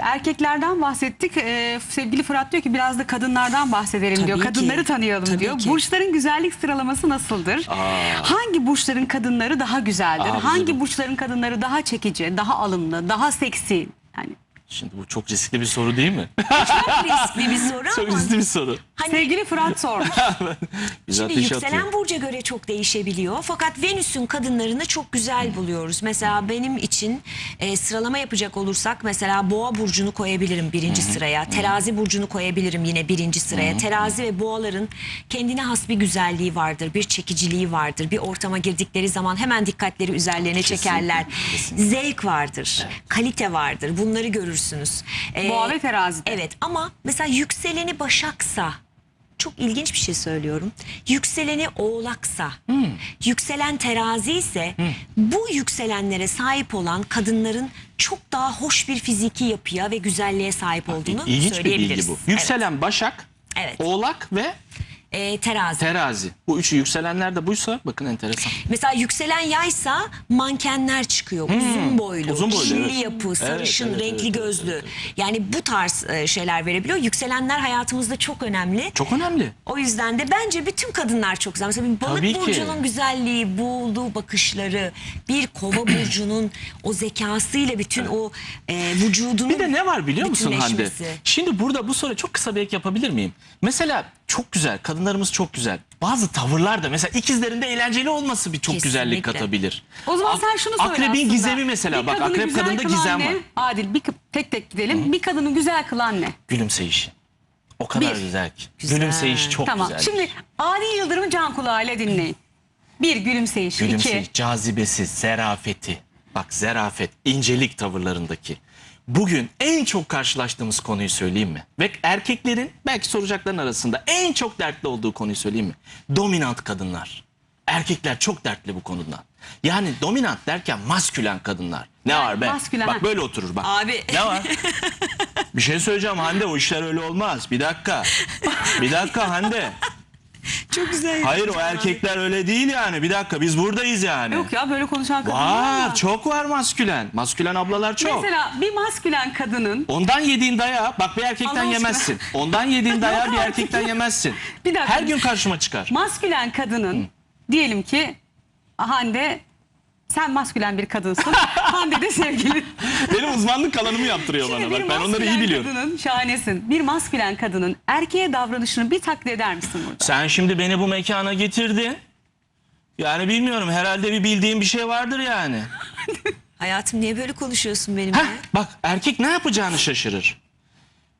Evet. Erkeklerden bahsettik. Ee, sevgili Fırat diyor ki biraz da kadınlardan bahsedelim Tabii diyor. ki. Kadınları tanıyalım Tabii diyor. ki. Burçların güzellik sıralaması nasıldır? Hangi burçların kadınları daha güzeldir? Aa, Hangi güzel. burçların kadınları daha çekici, daha alımlı, daha seksi? Yani Şimdi bu çok riskli bir soru değil mi? Çok riskli bir soru çok riskli bir soru. Hani sevgili Fırat sormuş. Biz Şimdi yükselen atıyor. burca göre çok değişebiliyor. Fakat Venüs'ün kadınlarını çok güzel buluyoruz. Mesela benim için e, sıralama yapacak olursak mesela Boğa burcunu koyabilirim birinci sıraya. Terazi burcunu koyabilirim yine birinci sıraya. Terazi ve Boğaların kendine has bir güzelliği vardır, bir çekiciliği vardır. Bir ortama girdikleri zaman hemen dikkatleri üzerlerine çekerler. Zevk vardır, kalite vardır. Bunları görürsünüz. E, Boğa ve terazi. Evet ama mesela yükseleni Başaksa çok ilginç bir şey söylüyorum. Yükseleni Oğlaksa, yükselen terazi ise bu yükselenlere sahip olan kadınların çok daha hoş bir fiziki yapıya ve güzelliğe sahip olduğunu İlginç bir söyleyebiliriz. bilgi bu. Yükselen Başak, Evet. Oğlak ve Evet. Ee, terazi. Terazi. Bu üçü yükselenler de buysa bakın enteresan. Mesela yükselen yaysa mankenler çıkıyor. Uzun boylu, Hmm. Uzun boylu, çilli evet. yapı, sarışın, evet, renkli evet, gözlü. evet, Yani bu tarz e, şeyler verebiliyor. Yükselenler hayatımızda çok önemli. Çok önemli. O yüzden de bence bütün kadınlar çok güzel. Mesela bir balık Tabii ki. burcunun güzelliği, buğulu bakışları, bir kova burcunun o zekasıyla bütün o e, vücudunun Bir de ne var biliyor musun Hande? Şimdi burada bu soruya çok kısa bir ek yapabilir miyim? Mesela çok güzel, kadınlarımız çok güzel. Bazı tavırlar da mesela ikizlerinde eğlenceli olması bir çok Kesinlikle. güzellik katabilir. O zaman Ak- sen şunu söyle Akrebin aslında. gizemi mesela. Bir Bak akrep kadında gizem ne? var. Adil bir tek tek gidelim. Bir kadını güzel kılan ne? Gülümseyişi. O kadar Bir. güzel ki. Güzel. Gülümseyiş çok tamam. güzel. Şimdi Adil Yıldırım'ı can kulağıyla dinleyin. Bir gülümseyiş. Gülümseyiş, iki cazibesi, zerafeti. Bak zerafet, incelik tavırlarındaki. Bugün en çok karşılaştığımız konuyu söyleyeyim mi? Ve erkeklerin belki soracakların arasında en çok dertli olduğu konuyu söyleyeyim mi? Dominant kadınlar. Erkekler çok dertli bu konudan. Yani dominant derken maskülen kadınlar. Ne Yani var be? maskülen. Bak böyle oturur bak. Abi. Ne var? Bir şey söyleyeceğim Hande o işler öyle olmaz. Bir dakika. Bir dakika Hande. Çok güzel. Hayır o erkekler öyle değil yani. Bir dakika biz buradayız yani. Yok ya böyle konuşan kadınlar Var var. çok var maskülen. Maskülen ablalar çok. Mesela bir maskülen kadının Ondan yediğin dayağı bak bir erkekten Allah aşkına. yemezsin. Ondan yediğin dayağı bir erkekten yemezsin. Bir dakika. Her gün karşıma çıkar. maskülen kadının diyelim ki Hande sen maskülen bir kadınsın. Hande de sevgili. Benim uzmanlık alanımı yaptırıyor Şimdi bana. bir Bak ben onları iyi maskülen biliyorum. Kadının, şahanesin. Bir maskülen kadının erkeğe davranışını bir taklit eder misin burada? Sen şimdi beni bu mekana getirdin. Yani bilmiyorum herhalde bir bildiğim bir şey vardır yani. Hayatım niye böyle konuşuyorsun benimle? Heh, bak erkek ne yapacağını şaşırır.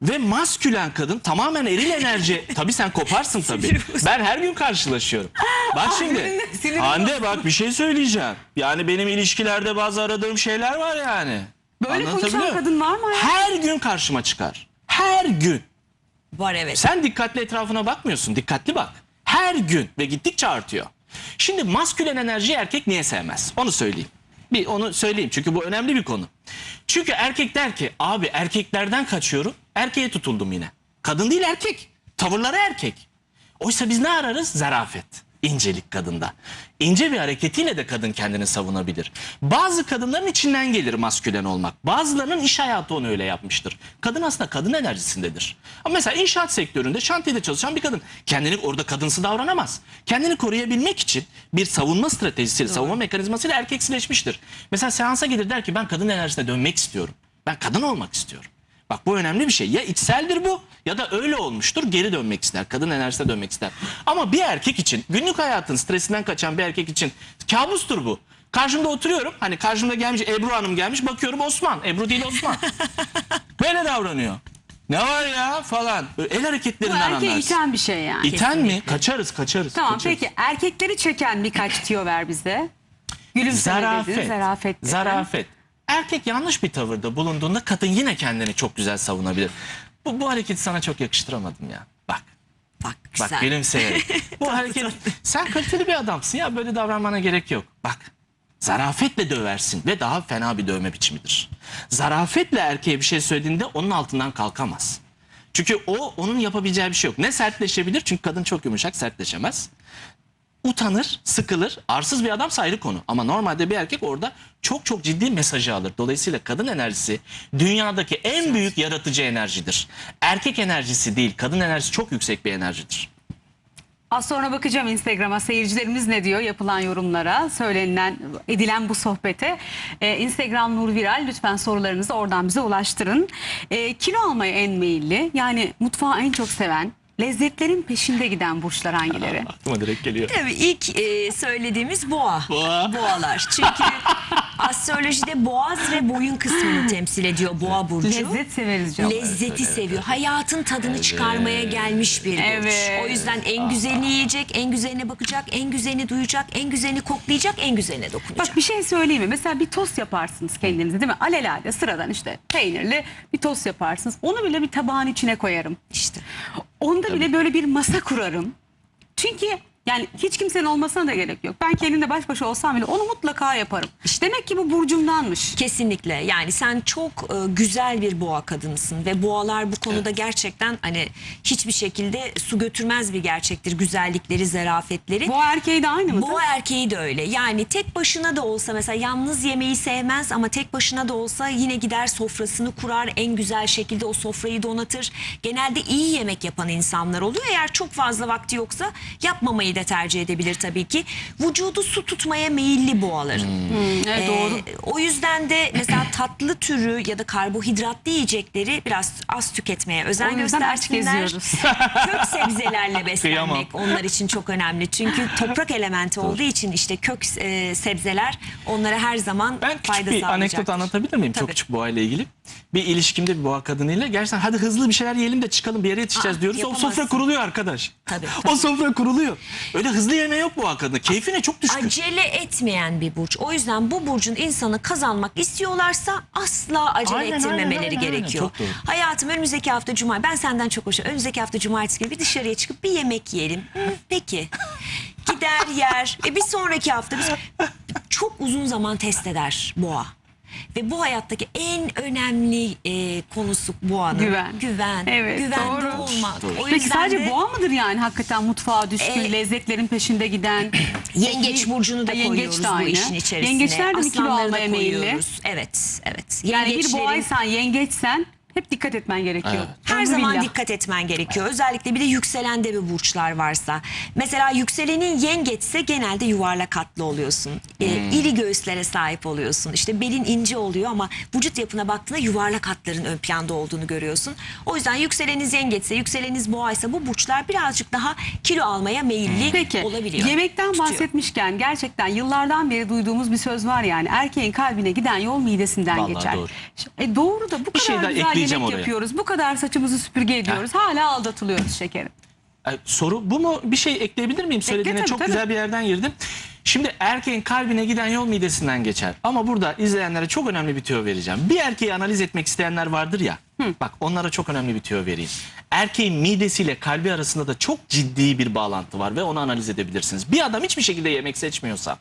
Ve maskülen kadın tamamen eril enerji. tabii sen koparsın tabii. Ben her gün karşılaşıyorum. Bak şimdi. Hande bak bir şey söyleyeceğim. Yani benim ilişkilerde bazı aradığım şeyler var yani. Böyle Anlatabiliyor konuşan muyum? kadın var mı? Her gün karşıma çıkar. Her gün. Var evet. Sen dikkatli etrafına bakmıyorsun. Dikkatli bak. Her gün ve gittikçe artıyor. Şimdi maskülen enerjiyi erkek niye sevmez? Onu söyleyeyim. Bir onu söyleyeyim çünkü bu önemli bir konu. Çünkü erkek der ki abi erkeklerden kaçıyorum. Erkeğe tutuldum yine. Kadın değil erkek. Tavırları erkek. Oysa biz ne ararız? Zarafet. İncelik kadında. İnce bir hareketiyle de kadın kendini savunabilir. Bazı kadınların içinden gelir maskülen olmak. Bazılarının iş hayatı onu öyle yapmıştır. Kadın aslında kadın enerjisindedir. Ama mesela inşaat sektöründe şantiyede çalışan bir kadın kendini orada kadınsı davranamaz. Kendini koruyabilmek için bir savunma stratejisiyle, savunma mekanizmasıyla erkeksileşmiştir. Mesela seansa gelir der ki ben kadın enerjisine dönmek istiyorum. Ben kadın olmak istiyorum. Bak bu önemli bir şey. Ya içseldir bu ya da öyle olmuştur geri dönmek ister. Kadın enerjisine dönmek ister. Ama bir erkek için günlük hayatın stresinden kaçan bir erkek için kabustur bu. Karşımda oturuyorum. Hani karşımda gelmiş Ebru Hanım gelmiş. Bakıyorum Osman. Ebru değil Osman. Böyle davranıyor. Ne var ya falan. Böyle el Bu hareketlerinden erkeği anlarsın. iten bir şey yani. İten mi? Kaçarız kaçarız. Tamam kaçarız. peki erkekleri çeken birkaç tiyo ver bize. Gülümseme dedin, Zarafet. zarafet dedin. Zarafet. Erkek yanlış bir tavırda bulunduğunda kadın yine kendini çok güzel savunabilir. Bu, bu hareketi sana çok yakıştıramadım ya. Bak. Bak Bak gülümseyerek. Bu hareket sen kaliteli bir adamsın ya böyle davranmana gerek yok. Bak zarafetle döversin ve daha fena bir dövme biçimidir. Zarafetle erkeğe bir şey söylediğinde onun altından kalkamaz. Çünkü o onun yapabileceği bir şey yok. Ne sertleşebilir çünkü kadın çok yumuşak sertleşemez. Utanır, sıkılır. Arsız bir adamsa ayrı konu. Ama normalde bir erkek orada çok çok ciddi mesajı alır. Dolayısıyla kadın enerjisi dünyadaki en büyük yaratıcı enerjidir. Erkek enerjisi değil, kadın enerjisi çok yüksek bir enerjidir. Az sonra bakacağım Instagram'a seyircilerimiz ne diyor yapılan yorumlara, söylenilen, edilen bu sohbete. Ee, Instagram Nur Viral lütfen sorularınızı oradan bize ulaştırın. Ee, kilo almaya en meyilli yani mutfağı en çok seven, lezzetlerin peşinde giden burçlar hangileri? Aklıma direkt geliyor. Tabii ilk e, söylediğimiz boğa. Boğa. Boğalar. Çünkü astrolojide boğaz ve boyun kısmını temsil ediyor boğa burcu. Lezzet severiz canım. Lezzeti seviyor. Hayatın tadını çıkarmaya gelmiş bir burç. Evet. O yüzden en güzelini yiyecek, en güzeline bakacak, en güzelini duyacak, en güzelini koklayacak, en güzeline dokunacak. Bak bir şey söyleyeyim mi? Mesela bir tost yaparsınız kendinize değil mi? Alelade sıradan işte peynirli bir tost yaparsınız. Onu bile bir tabağın içine koyarım. İşte. Onda bile böyle bir masa kurarım. Çünkü yani hiç kimsenin olmasına da gerek yok. Ben kendimle baş başa olsam bile onu mutlaka yaparım. Demek ki bu burcumdanmış. Kesinlikle yani sen çok e, güzel bir boğa kadınısın ve boğalar bu konuda gerçekten hani hiçbir şekilde su götürmez bir gerçektir güzellikleri zarafetleri. Bu erkeği de aynı mı? Boğa erkeği de öyle. Yani tek başına da olsa mesela yalnız yemeği sevmez ama tek başına da olsa yine gider sofrasını kurar. En güzel şekilde o sofrayı donatır. Genelde iyi yemek yapan insanlar oluyor. Eğer çok fazla vakti yoksa yapmamayı da tercih edebilir tabii ki. Vücudu su tutmaya meyilli boğaların. Evet, Ee, doğru. O yüzden de mesela tatlı türü ya da karbonhidratlı yiyecekleri biraz az tüketmeye özen O yüzden aç göstersinler. Kök sebzelerle beslenmek onlar için çok önemli. Çünkü toprak elementi olduğu için işte kök e, sebzeler onlara her zaman Ben küçük fayda bir anekdot anlatabilir miyim? Çok Tabii. küçük boğa ile ilgili. Bir ilişkimde bir boğa kadınıyla gerçekten hadi hızlı bir şeyler yiyelim de çıkalım bir yere yetişeceğiz Aa, diyoruz. O yapamazsın. sofra kuruluyor arkadaş. Tabii, O tabii. sofra kuruluyor. Öyle hızlı yeme yok boğa kadını. Keyfine çok düşkün. Acele etmeyen bir burç. O yüzden bu burcun insanı kazanmak istiyorlarsa asla acele Aynen, ettirmemeleri aynen, aynen, gerekiyor. Çok doğru. Hayatım önümüzdeki hafta cuma ben senden çok hoşlanıyorum. Önümüzdeki hafta cumartesi günü bir dışarıya çıkıp bir yemek yiyelim. Hı, peki. Gider yer. E bir sonraki hafta biz çok uzun zaman test eder boğa. Ve bu hayattaki en önemli e, konusu boğanın Güven. Güven. Evet, Güvende doğru. olmak. O Peki yüzden sadece de- boğa mıdır yani hakikaten mutfağa düşkün, E, lezzetlerin peşinde giden? Yengeç burcunu da yengeç koyuyoruz de bu aynı. işin içerisine. Yengeçler de mi kilo Aslanları da almaya meyilli? koyuyoruz. Evet, evet. Yani bir Yengeçlerin boğaysan, yengeçsen hep dikkat etmen gerekiyor. her Ömrü zaman billah. dikkat etmen gerekiyor. Özellikle bir de yükselende bir burçlar varsa. Mesela yükselenin yengeçse genelde yuvarlak hatlı oluyorsun. Ee, Hmm. iri göğüslere sahip oluyorsun. İşte belin ince oluyor ama vücut yapına baktığında yuvarlak hatların ön planda olduğunu görüyorsun. O yüzden yükseleniz yengeçse, yükseleniz boğaysa bu burçlar birazcık daha kilo almaya meyilli Peki olabiliyor. yemekten Tutuyor. bahsetmişken gerçekten yıllardan beri duyduğumuz bir söz var yani erkeğin kalbine giden yol midesinden Vallahi geçer. doğru. E doğru da bu Bir şey kadar daha güzel yemek ekleyeceğim oraya. yapıyoruz. Bu kadar saçımızı süpürge ediyoruz. Hala aldatılıyoruz şekerim. Soru bu mu? Bir şey ekleyebilir miyim? Söylediğine tabii, çok tabii. güzel bir yerden girdim. Şimdi erkeğin kalbine giden yol midesinden geçer. Ama burada izleyenlere çok önemli bir tüyo vereceğim. Bir erkeği analiz etmek isteyenler vardır ya. Bak onlara çok önemli bir tüyo vereyim. Erkeğin midesiyle kalbi arasında da çok ciddi bir bağlantı var ve onu analiz edebilirsiniz. Bir adam hiçbir şekilde yemek seçmiyorsa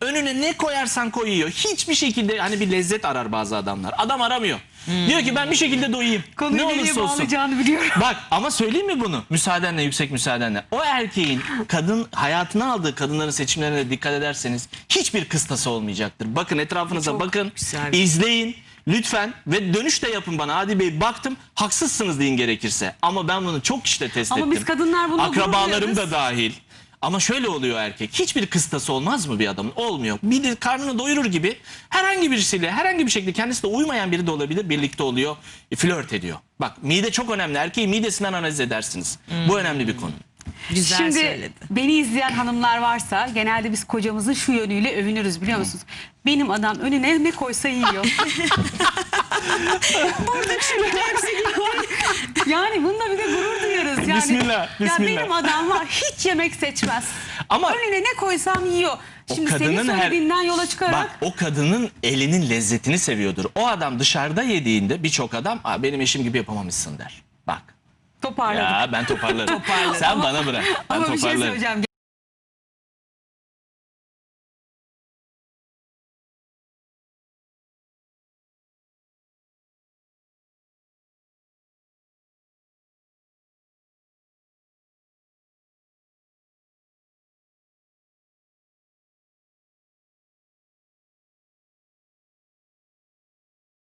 önüne ne koyarsan koyuyor. Hiçbir şekilde hani bir lezzet arar bazı adamlar. Adam aramıyor. Diyor ki ben bir şekilde doyayım. Konuyu ne olursa olsun. biliyorum. Bak ama söyleyeyim mi bunu? Müsaadenle yüksek müsaadenle. O erkeğin kadın hayatına aldığı kadınların seçimlerine dikkat ederseniz hiçbir kıstası olmayacaktır. Bakın etrafınıza Çok bakın. güzel. izleyin lütfen ve dönüş de yapın bana. Hadi Bey baktım haksızsınız deyin gerekirse. Ama ben bunu çok işte test Ama ettim. biz kadınlar bunu Akrabalarım da dahil. Ama şöyle oluyor erkek. Hiçbir kıstası olmaz mı bir adamın? Olmuyor. Bir de karnını doyurur gibi herhangi birisiyle herhangi bir şekilde kendisi de uymayan biri de olabilir. Birlikte oluyor. e, flört ediyor. Bak mide çok önemli. Erkeği midesinden analiz edersiniz. Bu önemli bir konu. Güzel Şimdi söyledi. beni izleyen hanımlar varsa genelde biz kocamızın şu yönüyle övünürüz biliyor musunuz? Benim adam önüne ne koysa yiyor. yani bununla bir de gurur duyuyoruz. Yani, Bismillah, Ya bismillah. benim adam var hiç yemek seçmez. Ama- önüne ne koysam yiyor. Şimdi senin kadının her- söylediğinden yola çıkarak Bak o kadının elinin lezzetini seviyordur. O adam dışarıda yediğinde birçok adam Aa, benim eşim gibi yapamamışsın der. Bak. toparladık. Ya ben toparlarım. Sen bana bırak. Ben Ama bir şey toparlarım. söyleyeceğim.